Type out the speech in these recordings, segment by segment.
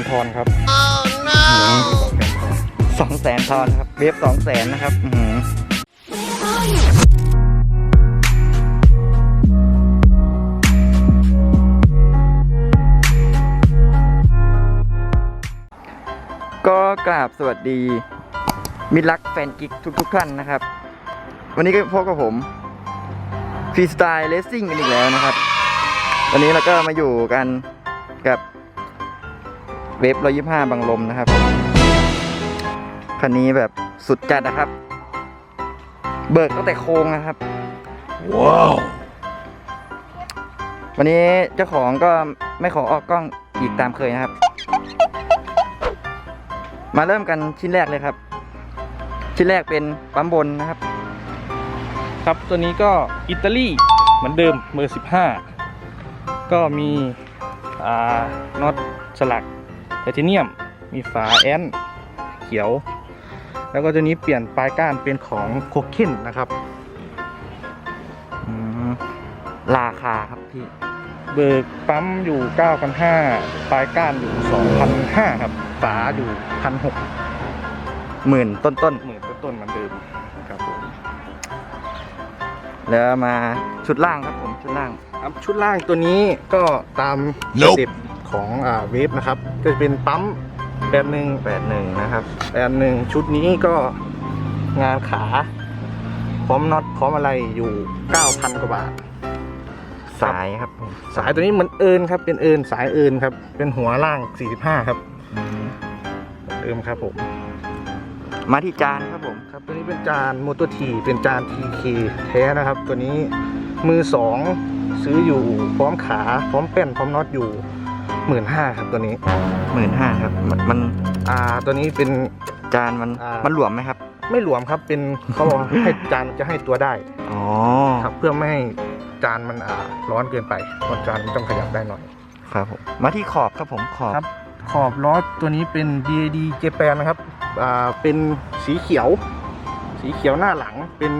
นทอนครับสองแสนทอนครับเวฟสองแสนนะครับอืก็กราบสวัสดีมิตรรักแฟนกิ๊กทุกๆท่านนะครับ วันนี้ก็พบกับผมฟรีสไตล์เลสซิ่งกันอีกแล้วนะครับ วันนี้เราก็มาอยู่กัน เวฟร้อยยี่ห้าบางลมนะครับ คันนี้แบบสุดจัดนะครับ เบิกตั้งแต่โค้งนะครับ ว้าว วันนี้เจ้าของก็ไม่ขอออกกล้องอีกตามเคยนะครับ มาเริ่มกันชิ้นแรกเลยครับ ชิ้นแรกเป็นปั๊มบนนะครับ ครับตัวนี้ก็อิตาลีเหมือนเดิมเบอร์15 ก็มีอ่าน็อตสลัก ไทเทเนียม มีฝาแอนเขียว แล้วก็ตัวนี้เปลี่ยนปลายก้านเป็นของโคเคนนะครับอืมราคาครับพี่ เบิกปั๊มอยู่ 9,500 ปลายก้านอยู่ 2,500 ครับ ฝาอยู่ 1,600หมื่นต้นต้นหมื่นต้นๆเหมือนเดิมครับผมๆแล้วมาชุดล่างครับผมชุดล่างครับชุดล่างตัวนี้ก็ตามสเต็ป ของอ่าเวฟนะครับก็จะเป็นปั๊มแบบหนึ่งแปดหนึ่งนะครับแบบหนึ่งชุดนี้ก็งานขาพร้อมน็อตพร้อมอะไรอยู่ 9,000 กว่าบาท สายครับผมสายตัวนี้เหมือนเอินครับ เป็นเอินสายเอินครับ เป็นหัวล่าง 45 ครับอืมเหมือนเดิมครับผมมาที่จานครับผม ครับตัวนี้เป็นจานโมโตทีเป็นจาน TK แท้นะครับ ตัวนี้มือสองซื้ออยู่พร้อมขาพร้อมแป้นพร้อมน็อตอยู่ หมื่นห้าครับตัวนี้หมื่นห้าครับมันมันอ่าตัวนี้เป็น จานมันอ่ามั มันหลวมไหมครับไม่หลวมครับเป็นเขาบอกให้จานจะให้ตัวได้อ๋อครับเพื่อไม่ให้จานมันอ่าร้อนเกินไปเพราะจานมันต้องขยับได้หน่อย ครับผมมาที่ขอบครับผมขอบครับ ขอบล้อตัวนี้เป็น DAD Japan นะครับอ่าเป็นสีเขียว สีเขียวหน้าหลังเป็น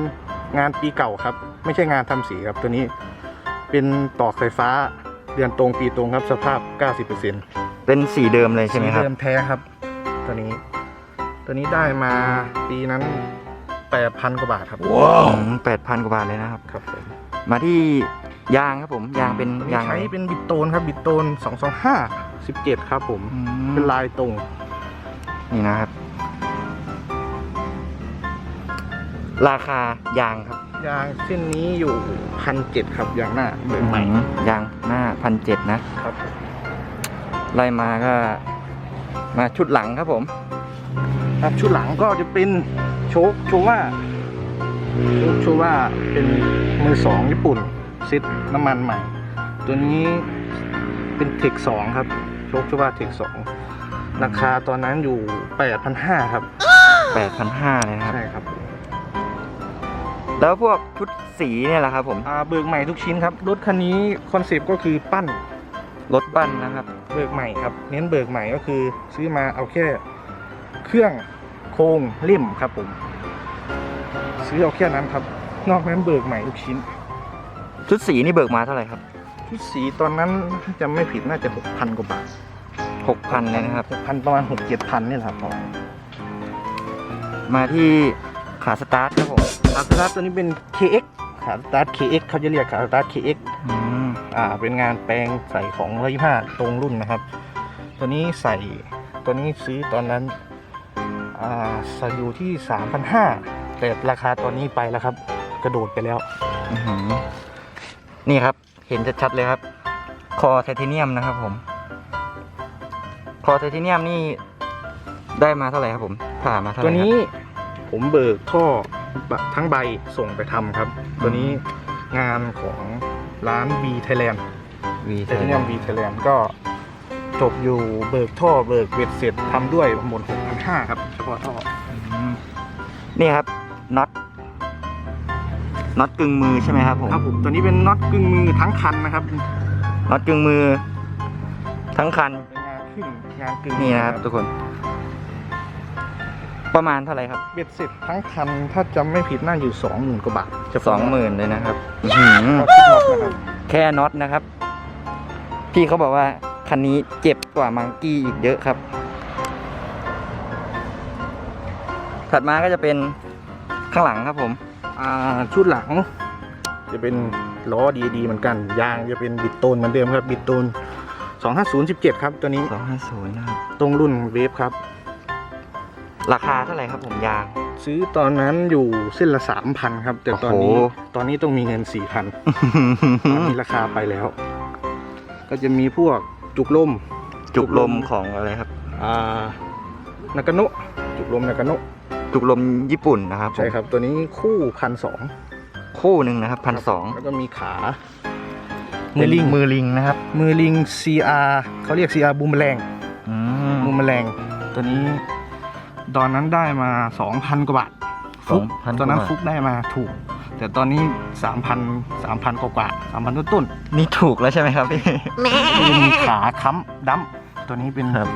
งานปีเก่าครับ ไม่ใช่งานทำสีครับตัวนี้ เป็นตอกไฟฟ้า เดือนตรงปีตรงครับ สภาพ 90%เป็นสีเดิมเลยใช่ไหมครับ เดิมแท้ครับ ตัวนี้ ตัวนี้ได้มาปีนั้น8,000กว่าบาทครับแปดพันกว่าบาทเลยนะครับ ครับผมมาที่ยางครับผมยางเป็นตัวนี้ยางใช้เป็นบิดโตนครับบิดโตน 225 17 ครับผม อืมเป็นลายตรง นี่นะครับ ราคายางครับ ยางเส้นนี้อยู่พันเจ็ดครับยางหน้าเบิกใหม่อืมยางหน้าพันเจ็ดนะครับ ไล่มาก็มาชุดหลังครับผม ครับชุดหลังก็จะเป็นโชคโชว่าโชคโชว่าเป็นมือสองญี่ปุ่นเซ็ตน้ำมันใหม่ ตัวนี้เป็นเทคสองครับโชคโชว่าเทคสองราคาตอนนั้นอยู่แปดพันห้าครับแปดพันห้าเลยนะครับใช่ครับ แล้วพวกชุดสีเนี่ยแหละครับผมอ่าเบิกใหม่ทุกชิ้นครับ รถคันนี้คอนเซปต์ก็คือปั้นรถปั้นนะครับเบิกใหม่ครับ เน้นเบิกใหม่ก็คือซื้อมาเอาแค่เครื่องโครงเล่มครับผม ซื้อเอาแค่นั้นครับ นอกนั้นเบิกใหม่ทุกชิ้น ชุดสีนี่เบิกมาเท่าไหร่ครับ ชุดสีตอนนั้นถ้าจำไม่ผิดน่าจะหกพันกว่าบาทหกพันเลยนะครับหกพันประมาณหกเจ็ดพันนี่แหละครับ มาที่ขาสตาร์ทครับผม ขาสตาร์ทตัวนี้เป็น KX ขาสตาร์ท KX เขาจะเรียกขาสตาร์ท KX อืมอ่าเป็นงานแปลงใส่ของ125ตรงรุ่นนะครับ ตัวนี้ใส่ตัวนี้ซื้อตอนนั้นอ่าใส่อยู่ที่ 3,500แต่ราคาตอนนี้ไปแล้วครับ กระโดดไปแล้ว อื้อหือนี่ครับ เห็นชัดๆเลยครับ คอไทเทเนียมนะครับผม คอไทเทเนียมนี่ได้มาเท่าไหร่ครับผม ผ่ามาเท่าไหตัร่วครับนี้ผมเบิกท่อ ทั้งใบส่งไปทำครับ ตัวนี้งานของร้าน B Thailand วีไทเทเนียม B Thailand ก็จบอยู่เบิกท่อเบิกเบ็ดเสร็จทำด้วยหมด6,500ครับเฉพาะท่ออืมนี่ครับน็อตน็อตกึ่งมือใช่ไหมครับผมครับผมตัวนี้เป็นน็อตกึ่งมือทั้งคันนะครับน็อตกึ่งมือ ทั้งคันเป็นงานครึ่งงานกึ่งนี่นะครับทุกคน ประมาณเท่าไหร่ครับเบ็ดเสร็จทั้งคันถ้าจำไม่ผิดน่าอยู่สองหมื่นกว่าบาทเฉสพาะองหมื่นเลยนะครับอื้อหือน็อตทุกน็อตนะครับแค่น็อตนะครับ พี่เขาบอกว่าขคันนี้เจ็บกว่ามังกี้อีกเยอะครับ ถัดมาก็จะเป็นข้างหลังครับผม อ่าชุดหลัง จะเป็นล้อดีๆเหมือนกัน ยางจะเป็นบิดโตนเหมือนเดิมครับ บิดโตน25017 ครับตัวนี้ 250นะครับตรงรุ่นเวฟครับ ราคาเท่าไหร่ครับผมยาง ซื้อตอนนั้นอยู่เส้นละ3,000ครับ แต่ตอนนี้โอ้โห ตอนนี้ต้องมีเงิน4,000ตอนนี้ราคาไปแล้ว ก็จะมีพวกจุกลมจุกลมของอะไรครับ อ่านากาโนะจุกลมนากาโนะจุกลมญี่ปุ่นนะครับผมใช่ครับ ตัวนี้คู่พันสองคู่หนึ่งนะครับพันสองแล้วก็มีขา มืมืออลิลิงงมือลิงนะครับมือลิง CR เขาเรียก CR บูมแมลงอืมบูมแมลงตัวนี้ ตอนนั้นได้มา 2,000 กว่าบาทฟุก2,000ตอนนั้นกว่าบาท ฟุกได้มาถูก แต่ตอนนี้ 3,000 3,000 กว่ากว่า3,000ต้นต้นนี่ถูกแล้วใช่ไหมครับพี่ๆคือมีขาค้ำดั้มตัวนี้เป็นครับ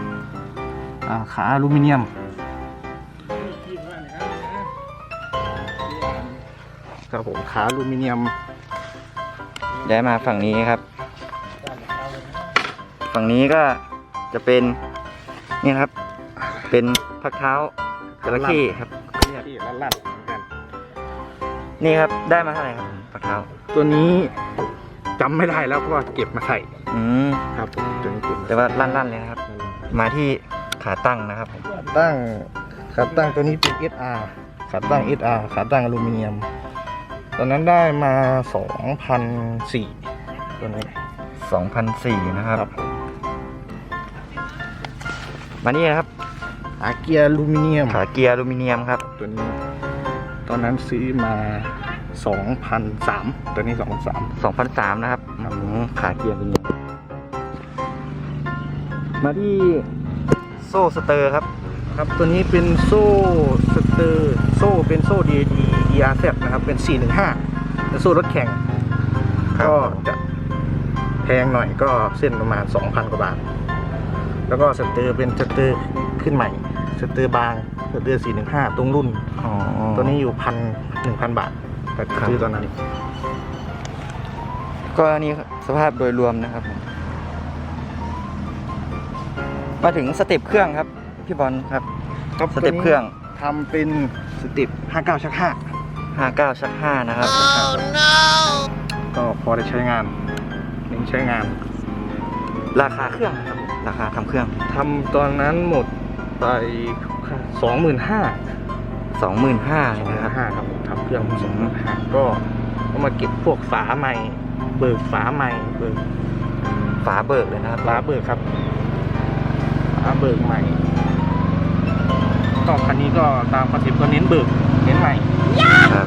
อ่าขาอลูมิเนียม ครับผมขาอลูมิเนียม ย้ายมาฝั่งนี้ครับ ฝั่งนี้ก็จะเป็น นี่ครับ เป็นพักเท้าจระเข้ครับเรียกที่ลั่นๆเหมือนกันนี่ครับได้มาเท่าไหร่ครับผมพักเท้าตัวนี้จำไม่ได้แล้วเพราะว่าเก็บมาใส่อืมครับผมตัวนี้เก็บมาแต่ว่าลั่นๆเลยนะครับ มาที่ขาตั้งนะครับผมขาตั้งขาตั้งตัวนี้เป็น SR ขาตั้ง SR ขาตั้งอลูมิเนียม ตอนนั้นได้มา2,004ตัวนี้2004นะครับครับผมมานี่นะครับ ขาเกียร์อลูมิเนียม ขาเกียร์อลูมิเนียมครับ ตัวนี้ ตอนนั้นซื้อมา2,003ตัวนี้2,003 2003 นะครับครับอืมขาเกียร์อลูมิเนียมมาที่โซ่สเตอร์ครับ ครับ ตัวนี้เป็นโซ่สเตอร์ โซ่เป็นโซ่ DAD ERZ นะครับ เป็น 415เป็นโซ่รถแข่ง ครับ ก็จะแพงหน่อยก็เส้นประมาณ 2,000 กว่าบาท แล้วก็สเตอร์เป็นสเตอร์ ขึ้นใหม่สเตอร์บางสเตอร์415ตรงรุ่น อ๋อ ตัวนี้อยู่พันหนึ่งพันบาทแต่ครับ ซื้อตอนนั้นก็นี่ครับสภาพโดยรวมนะครับผมมาถึงสเต็ปเครื่องครับ พี่บอลครับสเต็ปเครื่อง ทำเป็นสเต็ป59ชัก59ชัก5นะครับ5ก็พอได้ใช้งานเน้นใช้งานราคาเครื่องครับผมราคาทำเครื่อง ทำตอนนั้นหมด ไปสองหมื่นห้า25,000เลยนะครับห้าครับทำเครื่องสองหมื่นห้าก็ก็มาเก็บพวกฝาใหม่ เบิกฝาใหม่เบิกฝาเบิกเลยนะครับฝาเบิกครับฝาเบิกใหม่ก็คันนี้ก็ตามคอนเซ็ปต์ก็เน้นเบิกเน้นใหม่ครับ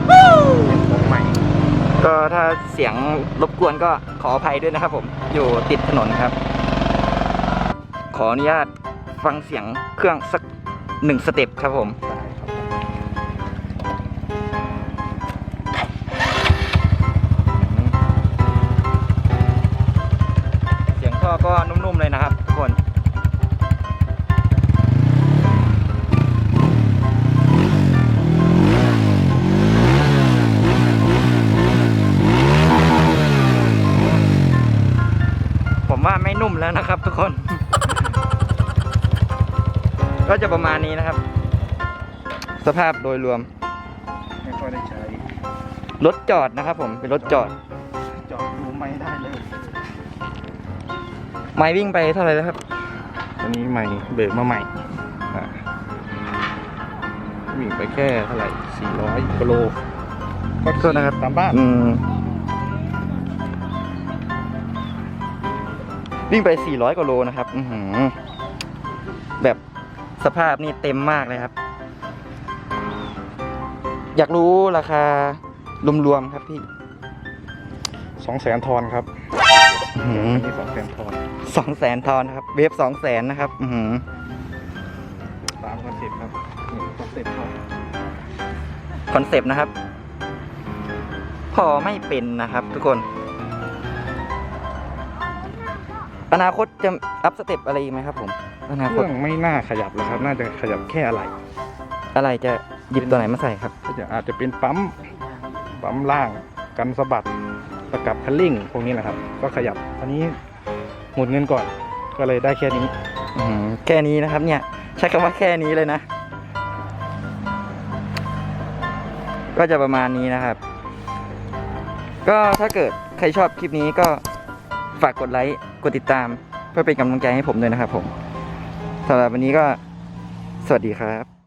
เน้นของใหม่ ก็ถ้าเสียงรบกวนก็ขออภัยด้วยนะครับผมอยู่ติดถนนครับ ขออนุญาต ฟังเสียงเครื่องสักหนึ่งสเต็ปครับผมเสียงท่อก็นุ่มๆเลยนะครับทุกคนผมว่าไม่นุ่มแล้วนะครับทุกคน ก็จะประมาณนี้นะครับ สภาพโดยรวม ไม่ค่อยได้ใช้ รถจอดนะครับผมเป็นรถจอด จอดดูไม่ได้เลย ไม้วิ่งไปเท่าไหร่แล้วครับตัวนี้ใหม่เบิกมาใหม่อะวิ่งไปแค่เท่าไหร่400กิโลก็โทษนะครับ ตามบ้าน อืมวิ่งไป 400กว่าโลนะครับ อือหือแบบ สภาพนี่เต็มมากเลยครับ อยากรู้ราคารวมๆครับพี่สองแสนทอนครับอื้อหืออันนี้สองแสนทอนสองแสนทอนนะครับ เวฟสองแสนนะครับ อือหือตามคอนเซ็ปต์ครับนี่คอนเซ็ปต์เขาคอนเซปต์นะครับ พอไม่เป็นนะครับทุกคน อนาคตจะอัพสเต็ปอะไรอีกไหมครับผม อนาเคคตรื่องไม่น่าขยับเลยครับ น่าจะขยับแค่อะไรอะไรจะหยิบตัวไหนมาใส่ครับ ก็จะอาจจะเป็นปั๊ม ปั๊มล่าง กันสะบัดประกับคันเร่งพวกนี้แหละครับ ก็ขยับอันนี้หมดเงินก่อนก็ก็เลยได้แค่นี้ อืมแค่นี้นะครับเนี่ย ใช้คำว่าแค่นี้เลยนะ ก็จะประมาณนี้นะครับ ก็ถ้าเกิดใครชอบคลิปนี้ก็ฝากกดไลค์ กดติดตามเพื่อเป็นกำลังใจให้ผมด้วยนะครับผมสำหรับวันนี้ก็สวัสดีครับ